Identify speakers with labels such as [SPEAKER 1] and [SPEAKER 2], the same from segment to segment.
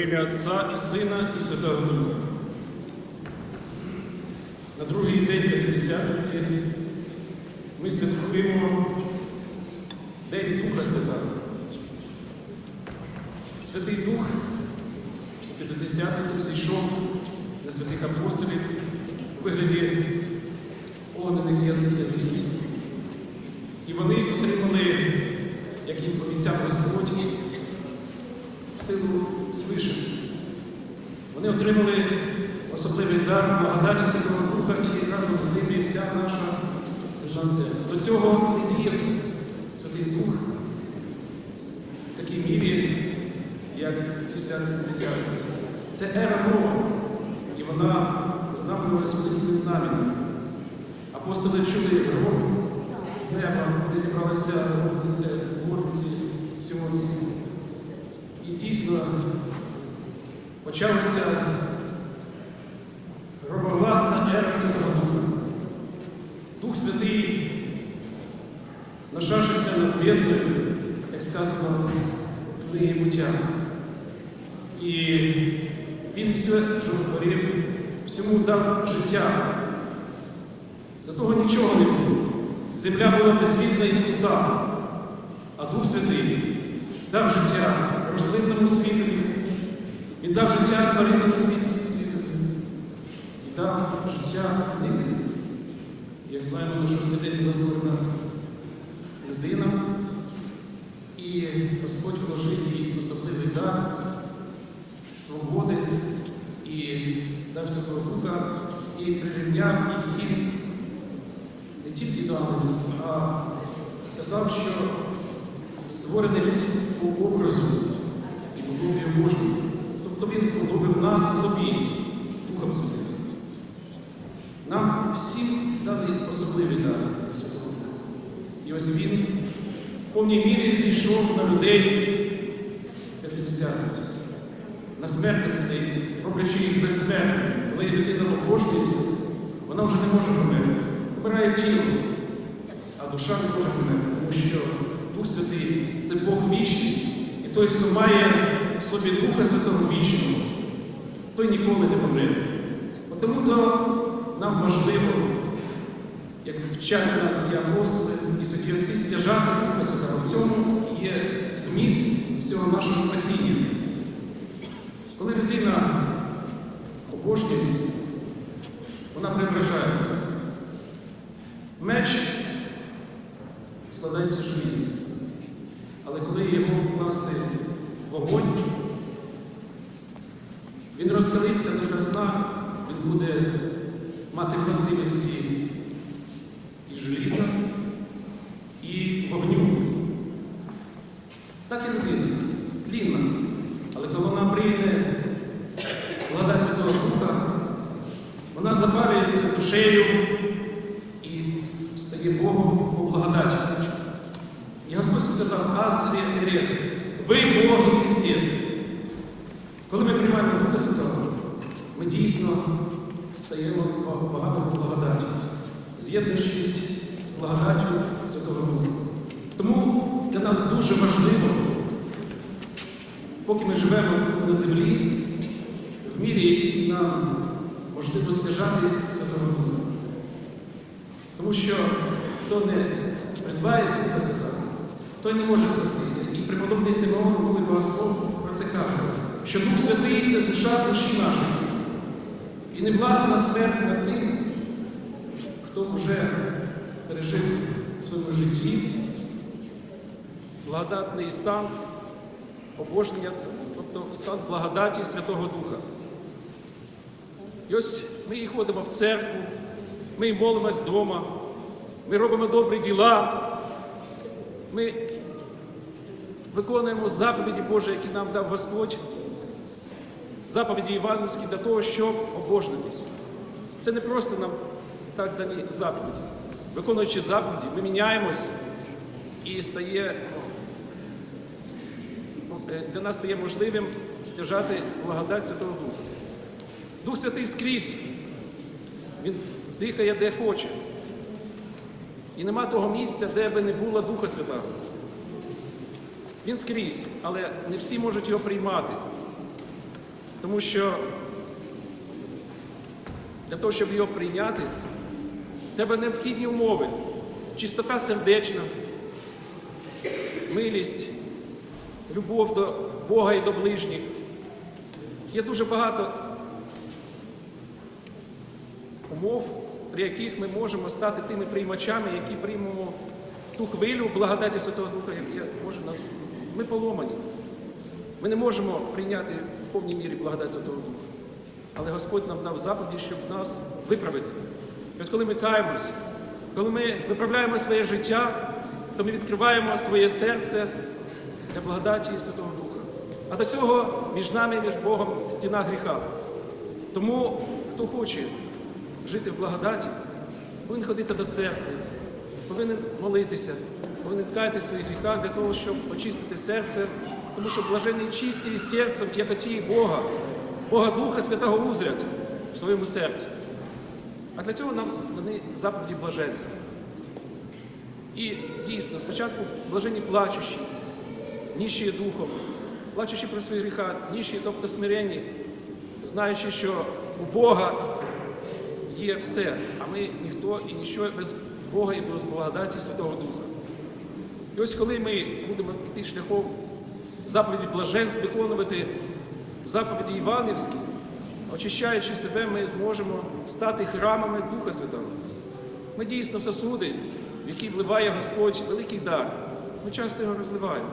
[SPEAKER 1] Отця і Сина, і Святого Духа. На другий день П'ятидесятниці ми святкуємо День Духа Святого. Святий Дух П'ятидесятницю зійшов на святих апостолів у вигляді огнених язиків. І вони отримали, як їм обіцяв Господь, силу свише. Вони отримали особливий дар благодаті Святого Духа і разом з ними вся наша земна церква. До цього не діяв Святий Дух в такій мірі, як після П'ятдесятниці. Це ера нова, і вона знаменувалася великими знам'ями. Апостоли чули гром з неба, де зібралися горниці всього світу. І дійсно почалася громогласна ера Святого Духа. Дух Святий, нашавшися над бездною, як сказано в книгі буття. І він все животворив, всьому дав життя. До того нічого не було. Земля була безвідна і пуста, а Дух Святий дав життя рослинному світові, він дав життя тваринному світові. І дав життя людині. Як знаємо, на шостий день створена людина, і Господь вложив їй особливий дар свободи і дав Святого Духа і прирівняв її не тільки до а сказав, що створений по образу і подобію Божому. Тобто він подобив нас собі, Духом Святим. Нам всім дали особливий дар Святого Духа. І ось він в повній мірі зійшов на людей п'ятидесятницю, на смертних людей, роблячи їх безсмертними. Коли людина обожнюється, вона вже не може померти. Вмирає тіло, а душа не може померти, тому що Дух Святий це Бог вічний, і той, хто має в собі Духа Святого вічного, той ніколи не помре. Тому то нам важливо, як вчать нас і апостоли, і святі отці, стяжати Духа Святого. В цьому є зміст всього нашого спасіння. Коли людина обожнюється, вона преображається. Меч складається з желіза. Але коли його вкласти вогонь, він розкалиться до красна, він буде мати властивості і желіза, і вогню. Так і людина, тлінна. Але коли вона прийме благодать Святого Духа, вона запалюється душею і стає Богом по благодаті. І Господь сказав, аз рек, ви Боги істі. Коли ми приймаємо Духа Святого, ми дійсно стаємо багато благодаті, з'єднуючись з благодаттю Святого Духа. Тому для нас дуже важливо, поки ми живемо на землі, в мірі, який нам можливо стяжати Святого Духа. Тому що хто не придбає Духа Святого, той не може спастися. І преподобний Симеон, коли богослов, про це каже, що Дух Святий це душа душі нашої. І не власна смерть над тим, хто вже пережив в своєму житті благодатний стан обожнення, тобто стан благодаті Святого Духа. І ось ми і ходимо в церкву, ми молимось вдома, ми робимо добрі діла, ми виконуємо заповіді Божі, які нам дав Господь, заповіді євангельські для того, щоб обожнитись. Це не просто нам так дані заповіді. Виконуючи заповіді, ми міняємось і стає, е, для нас стає можливим стяжати благодать Святого Духа. Дух Святий скрізь. Він дихає де хоче. І нема того місця, де би не було Духа Святого. Він скрізь, але не всі можуть його приймати. Тому що для того, щоб його прийняти, треба необхідні умови. Чистота сердечна, милість, любов до Бога і до ближніх. Є дуже багато умов, при яких ми можемо стати тими приймачами, які приймемо ту хвилю благодаті Святого Духа, яка може нас. Ми поломані. Ми не можемо прийняти повній мірі благодать Святого Духа. Але Господь нам дав заповіді, щоб нас виправити. І от коли ми каємось, коли ми виправляємо своє життя, то ми відкриваємо своє серце для благодаті Святого Духа. А до цього між нами між Богом стіна гріха. Тому, хто хоче жити в благодаті, повинен ходити до церкви, повинен молитися, повинен каяти в своїх гріхах для того, щоб очистити серце, тому що блаженні чисті серцем, як оті Бога, Бога Духа Святого узрять в своєму серці. А для цього нам дані заповіді блаженства. І дійсно, спочатку блаженні плачущі, ніщі духом, плачучи про свої гріха, ніщі, тобто смиренні, знаючи, що у Бога є все, а ми ніхто і ніщо без Бога і без благодаті Святого Духа. І ось коли ми будемо йти шляхом заповіді блаженств, виконувати заповіді Івангельські, очищаючи себе, ми зможемо стати храмами Духа Святого. Ми дійсно сосуди, в які вливає Господь великий дар. Ми часто його розливаємо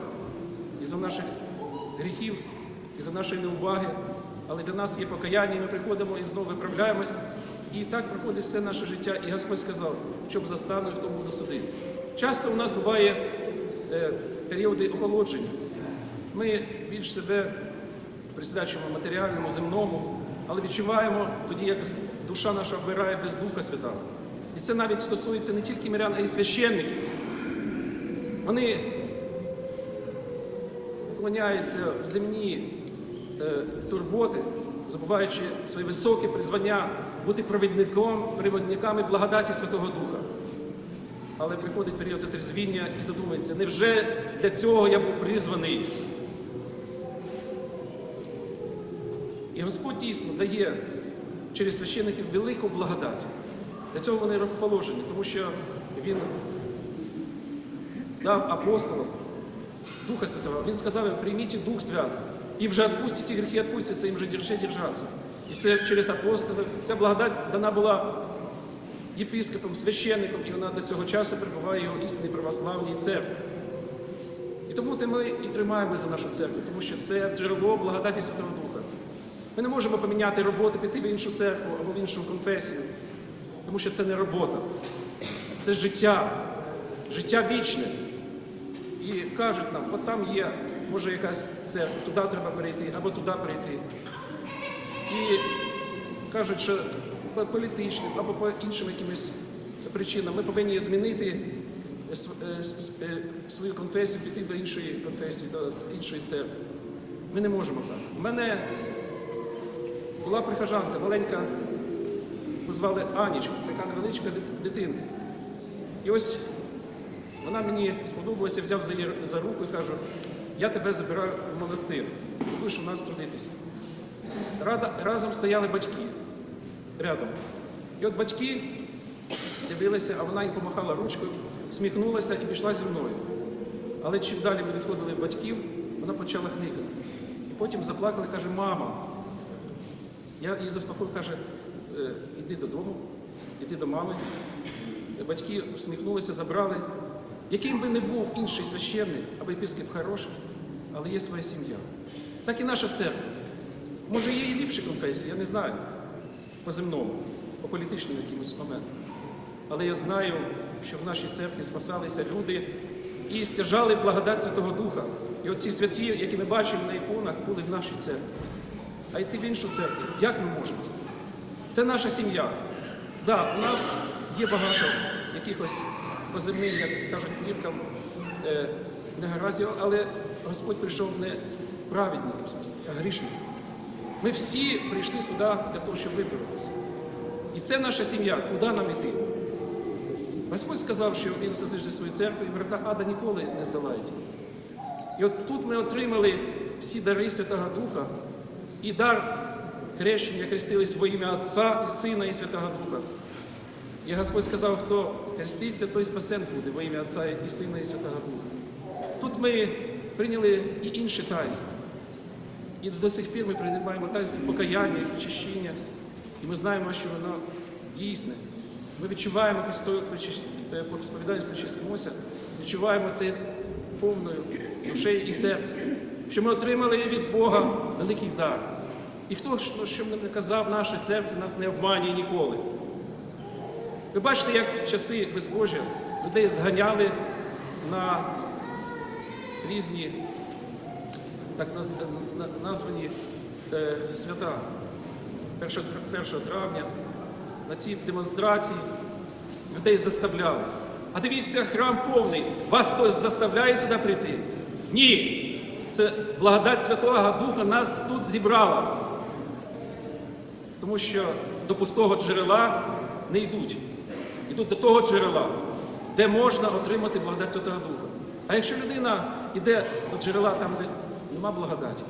[SPEAKER 1] із-за наших гріхів, із-за нашої неуваги, але для нас є покаяння, і ми приходимо і знову виправляємось. І так проходить все наше життя. І Господь сказав, щоб застану, в тому буду судити. Часто у нас буває е, періоди охолодження. Ми більш себе присвячуємо матеріальному, земному, але відчуваємо тоді, як душа наша вмирає без Духа Святого. І це навіть стосується не тільки мирян, а й священників. Вони уклоняються в земні е, турботи, забуваючи своє високе призвання бути провідником, провідниками благодаті Святого Духа. Але приходить період отрезвіння і задумається, невже для цього я був призваний? І Господь дійсно дає через священиків велику благодать. Для цього вони рукоположені, тому що Він дав апостолам Духа Святого. Він сказав їм, прийміть Дух Святий, і вже відпустите гріхи, відпустяться, їм вже держи держаться. І це через апостолів. Ця благодать дана була єпископом, священником, і вона до цього часу перебуває його істинній православній церкві. І тому ми і тримаємо за нашу церкву, тому що це джерело благодаті Святого Духа. Ми не можемо поміняти роботу, піти в іншу церкву або в іншу конфесію, тому що це не робота, це життя, життя вічне. І кажуть нам, от там є, може, якась церква, туди треба перейти, або туди перейти. І кажуть, що по політичним або по іншим якимось причинам ми повинні змінити е, е, свою конфесію, піти до іншої конфесії, до іншої церкви. Ми не можемо так. У мене була прихожанка, маленька, звали Анічка, така невеличка дитинка. І ось вона мені сподобалася, взяв за, її за руку і кажу, я тебе забираю в монастир, будеш у нас трудитися. Разом стояли батьки рядом. І от батьки дивилися, а вона їм помахала ручкою, сміхнулася і пішла зі мною. Але чим далі ми відходили батьків, вона почала хникати. І потім заплакала і каже, мама. Я її заспокоїв, каже, «Е, іди додому, іди до мами. Батьки всміхнулися, забрали. Яким би не був інший священник або єпископ хороший, але є своя сім'я. Так і наша церква. Може, є і ліпші конфесії, я не знаю, по земному, по політичним якимось моментам. Але я знаю, що в нашій церкві спасалися люди і стяжали благодать Святого Духа. І от ці святі, які ми бачимо на іконах, були в нашій церкві. А йти в іншу церкву, як ми можемо? Це наша сім'я. Да, у нас є багато якихось по земним, як кажуть, міркам е, негараздів, але Господь прийшов не праведників, а грішників. Ми всі прийшли сюди для того, щоб виправитися. І це наша сім'я. Куди нам іти? Господь сказав, що він зазижде свою церкву, і врата ада ніколи не здолають. І от тут ми отримали всі дари Святого Духа, і дар хрещення хрестились во ім'я Отця і Сина і Святого Духа. І Господь сказав, хто хреститься, той спасен буде во ім'я Отця і Сина і Святого Духа. Тут ми прийняли і інші таїнства. І до цих пір ми приймаємо таїнство покаяння і очищення. І ми знаємо, що воно дійсне. Ми відчуваємо, е, причистимося, відчуваємо це повною душею і серцем, що ми отримали від Бога великий дар. І хто ну, що б не казав, наше серце нас не обманює ніколи. Ви бачите, як в часи безбожжя людей зганяли на різні так названі е, свята 1 1 травня, на ці демонстрації людей заставляли. А дивіться, храм повний. Вас хтось заставляє сюди прийти? Ні. Це благодать Святого Духа нас тут зібрала. Тому що до пустого джерела не йдуть. Йдуть до того джерела, де можна отримати благодать Святого Духа. А якщо людина йде до джерела там, де нема благодаті,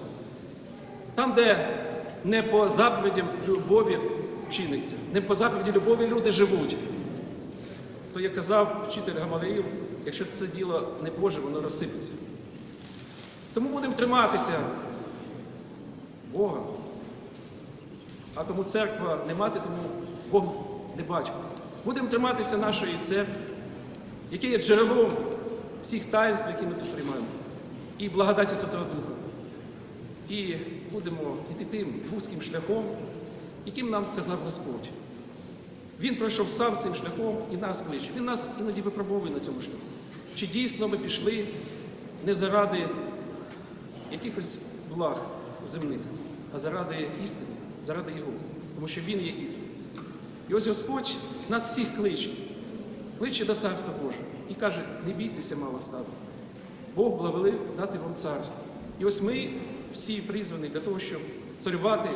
[SPEAKER 1] там, де не по заповідям любові чиниться, не по заповіді любові люди живуть, то як казав вчитель Гамалеїв, якщо це діло не Боже, воно розсипеться. Тому будемо триматися Бога. А кому церква не мати, тому Бог не батько. Будемо триматися нашої церкви, яке є джерелом всіх таїнств, які ми тут приймаємо, і благодаті Святого Духа. І будемо йти тим вузьким шляхом, яким нам вказав Господь. Він пройшов сам цим шляхом і нас кличе. Він нас іноді випробовує на цьому шляху. Чи дійсно ми пішли не заради якихось благ земних, а заради істини, заради Його, тому що Він є істина. І ось Господь нас всіх кличе, кличе до Царства Божого і каже, не бійтеся мало стаду. Бог благоволив дати вам царство. І ось ми всі призвані для того, щоб царювати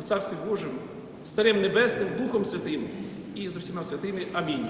[SPEAKER 1] у Царстві Божому з Царем Небесним, Духом Святим і за всіма святими. Амінь.